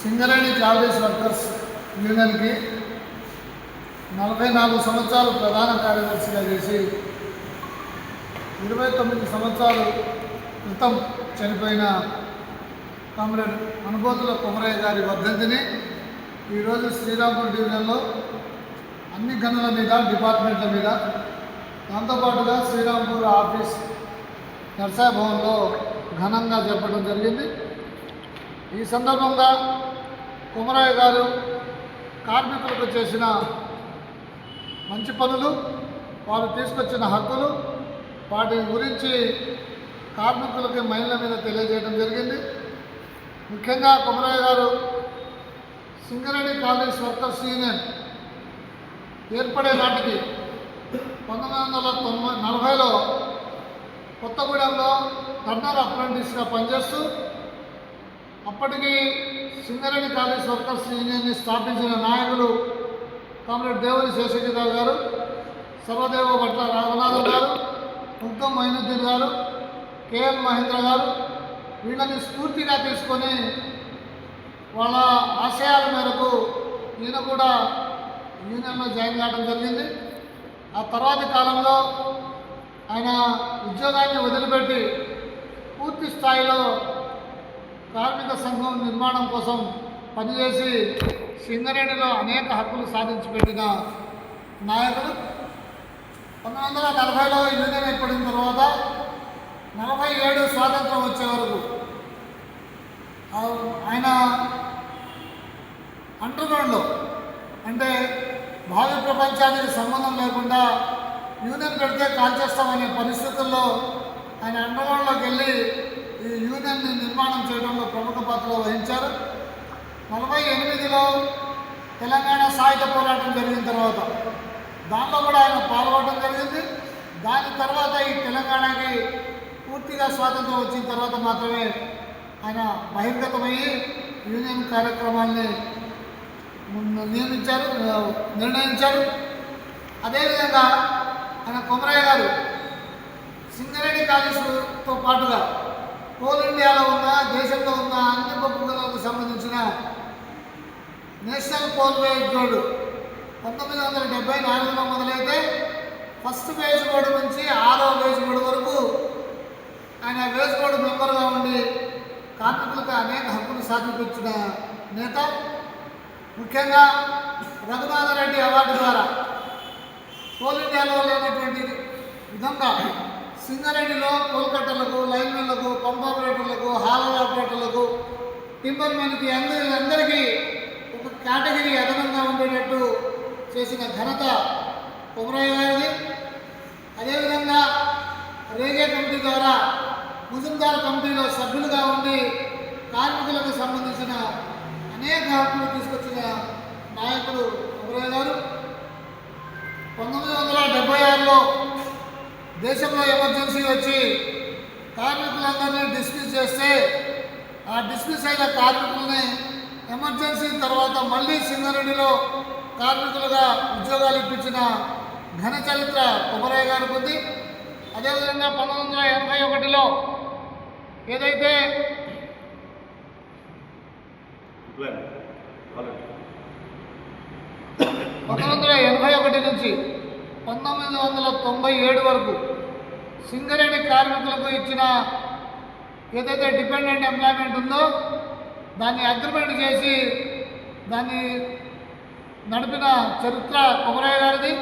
Singareni college workers యూనియన్కి నలభై నాలుగు సంవత్సరాలు ప్రధాన కార్యదర్శిగా చేసి ఇరవై తొమ్మిది సంవత్సరాలు క్రితం చనిపోయిన కామ్రేడ్ అనుభూతుల కుమరయ్య గారి వర్ధంతిని ఈరోజు శ్రీరాంపూర్ డివిజన్లో అన్ని గనుల మీద డిపార్ట్మెంట్ల మీద దాంతోపాటుగా శ్రీరాంపూర్ ఆఫీస్ నర్సాయి భవన్లో ఘనంగా చెప్పడం జరిగింది. ఈ సందర్భంగా కుమరయ్య గారు కార్మికులకు చేసిన మంచి పనులు వారు తీసుకొచ్చిన హక్కులు వాటి గురించి కార్మికులకి మహిళల మీద తెలియజేయడం జరిగింది. ముఖ్యంగా కుమరయ్య గారు సింగరేణి కాలేజ్ వర్కర్స్ యూనియన్ ఏర్పడే నాటికి పంతొమ్మిది వందల తొంభై నలభైలో కొత్తగూడెంలో టర్నర్ అప్రెంటిస్గా పనిచేస్తూ అప్పటికి సింగరేణి కాలేజ్ వర్కర్స్ యూనియన్ని స్థాపించిన నాయకులు కామ్రేడ్ దేవుని శేషగిరిరావు గారు సర్వదేవ భట్ల రాఘనాథం గారు ఉద్దం మొయినుద్దీన్ గారు కేఎల్ మహేంద్ర గారు వీళ్ళని స్ఫూర్తిగా తీసుకొని వాళ్ళ ఆశయాల మేరకు ఈయన కూడా యూనియన్లో జాయిన్ కావడం జరిగింది. ఆ తర్వాతి కాలంలో ఆయన ఉద్యోగాన్ని వదిలిపెట్టి పూర్తి స్థాయిలో కార్మిక సంఘం నిర్మాణం కోసం పనిచేసి సింగరేణిలో అనేక హక్కులు సాధించి పెట్టిన నాయకుడు. పంతొమ్మిది వందల నలభైలో యూనియన్ ఏర్పడిన తర్వాత నలభై ఏడు స్వాతంత్రం వచ్చే వరకు ఆయన అండర్గ్రౌండ్లో అంటే భావి ప్రపంచానికి సంబంధం లేకుండా యూనియన్ పెడితే కాల్చేస్తామనే పరిస్థితుల్లో ఆయన అండర్గ్రౌండ్లోకి వెళ్ళి ఈ యూనియన్ నిర్మాణం చేయడంలో ప్రముఖ పాత్ర వహించారు. నలభై ఎనిమిదిలో తెలంగాణ సాయుధ పోరాటం జరిగిన తర్వాత దానిలో కూడా ఆయన పాల్గొనడం జరిగింది. దాని తర్వాత ఈ తెలంగాణకి పూర్తిగా స్వాతంత్రం వచ్చిన తర్వాత మాత్రమే ఆయన బహిర్గతమయ్యి యూనియన్ కార్యక్రమాన్ని నియమించారు నిర్ణయించారు. అదేవిధంగా ఆయన కొమరయ్య గారు సింగరేణి కాలేజీతో పాటుగా కోల్ ఇండియాలో ఉన్న దేశంలో ఉన్న అన్ని బొగ్గులకు సంబంధించిన నేషనల్ కోల్ వేజ్ బోర్డు పంతొమ్మిది వందల డెబ్బై నాలుగులో మొదలైతే ఫస్ట్ వేజ్ బోర్డు నుంచి ఆరో వేజ్ బోర్డు వరకు ఆయన వేజ్ బోర్డు మెంబర్గా ఉండి కార్మికులకు అనేక హక్కులు సాధించిన నేత. ముఖ్యంగా రఘునాథరెడ్డి అవార్డు ద్వారా కోల్ ఇండియాలో లేనటువంటి విధంగా సింగరేణిలో కోల్కట్టలకు లైన్మెన్లకు పంప్ ఆపరేటర్లకు హాలర్ ఆపరేటర్లకు టింబర్ అందరి అందరికీ ఒక కేటగిరీ అదనంగా ఉండేటట్టు చేసిన ఘనత కొమరయ్య గారిది. అదేవిధంగా రేగే కమిటీ ద్వారా ముజుందార్ కమిటీలో సభ్యులుగా ఉండి కార్మికులకు సంబంధించిన అనేక హక్కులు తీసుకొచ్చిన నాయకుడు కొమరయ్య గారు. పంతొమ్మిది వందల డెబ్బై ఆరులో దేశంలో ఎమర్జెన్సీ వచ్చి కార్మికులందరినీ డిస్మిస్ చేస్తే ఆ డిస్మిస్ అయిన కార్మికుల్ని ఎమర్జెన్సీ తర్వాత మళ్ళీ సింగరేణిలో కార్మికులుగా ఉద్యోగాలు ఇప్పించిన ఘన చరిత్ర కుమరయ్య గారికి ఉంది. అదేవిధంగా పంతొమ్మిది వందల ఎనభై ఒకటిలో ఏదైతే పంతొమ్మిది వందల ఎనభై ఒకటి నుంచి పంతొమ్మిది వందల తొంభై ఏడు వరకు సింగరేణి కార్మికులకు ఇచ్చిన ఏదైతే డిపెండెంట్ ఎంప్లాయ్మెంట్ ఉందో దాన్ని అగ్రిమెంట్ చేసి దాన్ని నడిపిన చరిత్ర కుమరయ్య గారిది.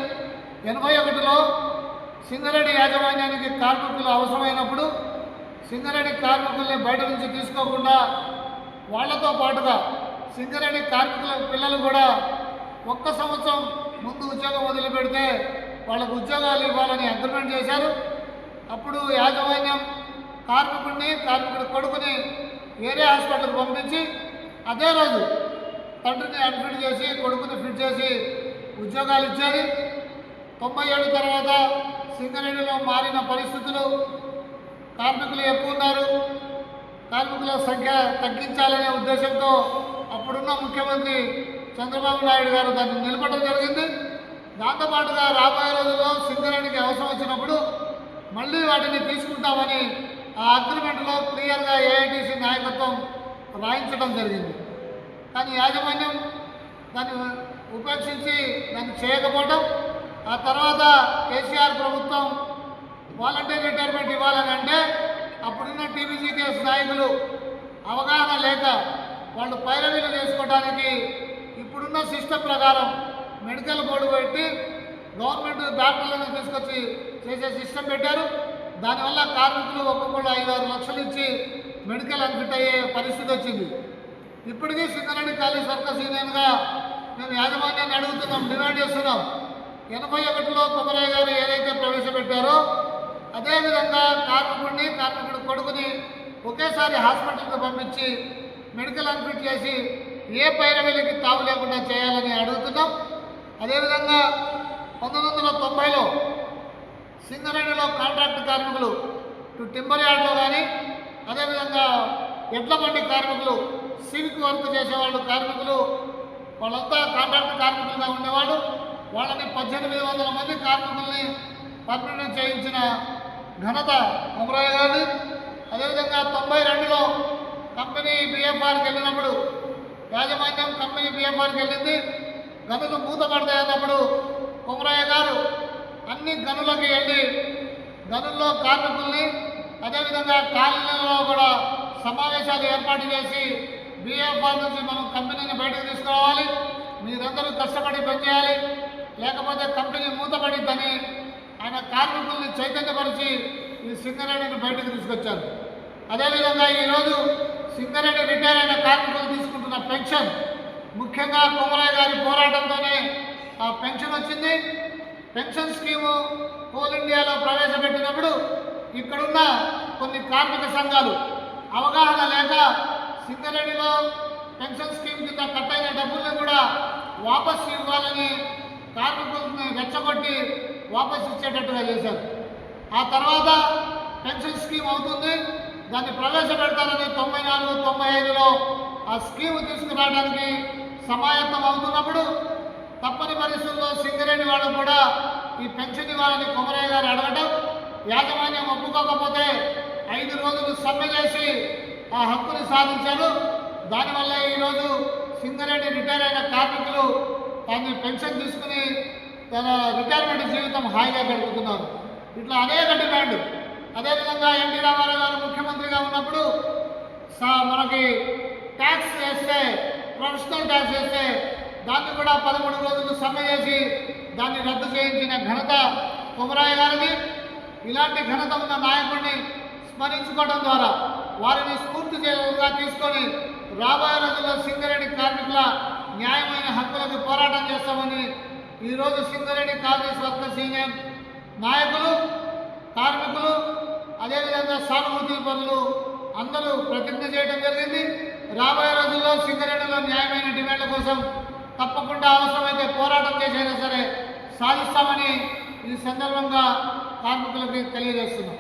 ఎనభై ఒకటిలో సింగరేణి యాజమాన్యానికి కార్మికులు అవసరమైనప్పుడు సింగరేణి కార్మికుల్ని బయట నుంచి తీసుకోకుండా వాళ్ళతో పాటుగా సింగరేణి కార్మికుల పిల్లలు కూడా ఒక్క సంవత్సరం ముందు ఉద్యోగం వదిలిపెడితే వాళ్ళకు ఉద్యోగాలు ఇవ్వాలని అగ్రిమెంట్ చేశారు. అప్పుడు యాజమాన్యం కార్మికుడిని కార్మికుడి కొడుకుని వేరే హాస్పిటల్కి పంపించి అదే రోజు తండ్రిని అడ్మిట్ చేసి కొడుకుని ఫిట్ చేసి ఉద్యోగాలు ఇచ్చేది. తొంభై ఏడు తర్వాత సింగరేణిలో మారిన పరిస్థితులు. కార్మికులు ఎక్కువ ఉన్నారు. కార్మికుల సంఖ్య తగ్గించాలనే ఉద్దేశంతో అప్పుడున్న ముఖ్యమంత్రి చంద్రబాబు నాయుడు గారు దాన్ని నిలపడం జరిగింది. దాంతోపాటుగా రాబోయే రోజుల్లో సింగరేణికి అవసరం వచ్చినప్పుడు మళ్ళీ వాటిని తీసుకుంటామని ఆ అగ్రిమెంట్లో క్లియర్గా ఏఐటీసీ నాయకత్వం రాయించడం జరిగింది. కానీ యాజమాన్యం దాన్ని ఉపేక్షించి దాన్ని చేయకపోవడం ఆ తర్వాత కేసీఆర్ ప్రభుత్వం వాలంటీర్ రిటైర్మెంట్ ఇవ్వాలని అంటే అప్పుడున్న టీబీజీకేఎస్ నాయకులు అవగాహన లేక వాళ్ళు పైరవీలు చేసుకోవడానికి ఇప్పుడున్న సిస్టమ్ ప్రకారం మెడికల్ బోర్డు పెట్టి గవర్నమెంట్ డాక్టర్లను తీసుకొచ్చి చేసే సిస్టమ్ పెట్టారు. దానివల్ల కార్మికులు ఒక్కొక్కళ్ళు ఐదు ఆరు లక్షలు ఇచ్చి మెడికల్ అన్ఫిట్ అయ్యే పరిస్థితి వచ్చింది. ఇప్పటికీ సింగరేణి కాలేజ్ వర్కర్స్ యూనియన్గా మేము యాజమాన్యాన్ని అడుగుతున్నాం డిమాండ్ చేస్తున్నాం. ఎనభై ఒకటిలో కొమరయ్య గారు ఏదైతే ప్రవేశపెట్టారో అదేవిధంగా కార్మికుడిని కార్మికుడి కొడుకుని ఒకేసారి హాస్పిటల్కి పంపించి మెడికల్ అన్ఫిట్ చేసి ఏ పైరవీలకి తావు లేకుండా చేయాలని అదేవిధంగా పంతొమ్మిది వందల తొంభైలో సింగరేణిలో కాంట్రాక్ట్ కార్మికులు ఇటు టింబర్ యార్డ్లో కానీ అదేవిధంగా ఎడ్ల బండి కార్మికులు సివిక్ వర్క్ చేసేవాళ్ళు కార్మికులు వాళ్ళంతా కాంట్రాక్ట్ కార్మికులుగా ఉండేవాళ్ళు. వాళ్ళని పద్దెనిమిది వందల మంది కార్మికుల్ని పర్మనెంట్ చేయించిన ఘనత కుమరయ్య గారిది. అదేవిధంగా తొంభై రెండులో కంపెనీ బిఎఫ్ఆర్కి వెళ్ళినప్పుడు యాజమాన్యం కంపెనీ బిఎఫ్ఆర్కి వెళ్ళింది. గనులు మూతపడతాయి అన్నప్పుడు కుమరయ్య గారు అన్ని గనులకి వెళ్ళి గనుల్లో కార్మికుల్ని అదేవిధంగా కాలనీలలో కూడా సమావేశాలు ఏర్పాటు చేసి బిఎఫ్ఆర్ నుంచి మనం కంపెనీని బయటకు తీసుకురావాలి. మీరందరూ కష్టపడి పనిచేయాలి. లేకపోతే కంపెనీ మూతపడిద్దని ఆయన కార్మికుల్ని చైతన్యపరిచి ఈ సింగరేణిని బయటకు తీసుకొచ్చారు. అదేవిధంగా ఈరోజు సింగరేణి రిటైర్ అయిన కార్మికులు తీసుకుంటున్న పెన్షన్ ముఖ్యంగా కుమరయ్య గారి పోరాటంతోనే ఆ పెన్షన్ వచ్చింది. పెన్షన్ స్కీము కోల్ ఇండియాలో ప్రవేశపెట్టినప్పుడు ఇక్కడున్న కొన్ని కార్మిక సంఘాలు అవగాహన లేక సింగరేణిలో పెన్షన్ స్కీమ్ కింద కట్ అయిన డబ్బుల్ని కూడా వాపస్ ఇవ్వాలని కార్మికుల్ని రెచ్చగొట్టి వాపస్ ఇచ్చేటట్టుగా చేశారు. ఆ తర్వాత పెన్షన్ స్కీమ్ అవుతుంది. దాన్ని ప్రవేశపెడతారని తొంభై నాలుగు తొంభై ఐదులో ఆ స్కీమ్ తీసుకురావడానికి సమాయత్తం అవుతున్నప్పుడు తప్పని పరిస్థితుల్లో సింగరేణి వాళ్ళు కూడా ఈ పెన్షన్ ఇవ్వాలని కొమరయ్య గారు అడగటం యాజమాన్యం ఒప్పుకోకపోతే ఐదు రోజులు సమ్మె చేసి ఆ హక్కుని సాధించారు. దానివల్ల ఈరోజు సింగరేణి రిటైర్ అయిన కార్మికులు దాన్ని పెన్షన్ తీసుకుని తన రిటైర్మెంట్ జీవితం హాయిగా గడుపుతున్నారు. ఇట్లా అనేక డిమాండ్. అదేవిధంగా ఎన్టీ రామారావు గారు ముఖ్యమంత్రిగా ఉన్నప్పుడు సా- మనకి ట్యాక్స్ వేస్తే ప్రొఫెషనల్ డ్యాన్స్ చేస్తే దాన్ని కూడా పదమూడు రోజులు సమ్మె చేసి దాన్ని రద్దు చేయించిన ఘనత కుమరాయ గారిది. ఇలాంటి ఘనత ఉన్న నాయకుడిని స్మరించుకోవడం ద్వారా వారిని స్ఫూర్తి చేయగా తీసుకొని రాబోయే రోజుల్లో సింగరేణి కార్మికుల న్యాయమైన హక్కులకు పోరాటం చేస్తామని ఈరోజు సింగరేణి కాంగ్రెస్ వర్కర్స్ యూనియన్ నాయకులు కార్మికులు అదేవిధంగా సానుభూతి పనులు అందరూ ప్రతిజ్ఞ చేయడం జరిగింది. రాబోయే రోజుల్లో సింగరేణిలో న్యాయమైన డిమాండ్ల కోసం తప్పకుండా అవసరమైతే పోరాటం చేసైనా సరే సాధిస్తామని ఈ సందర్భంగా కార్మికులకి తెలియజేస్తున్నాం.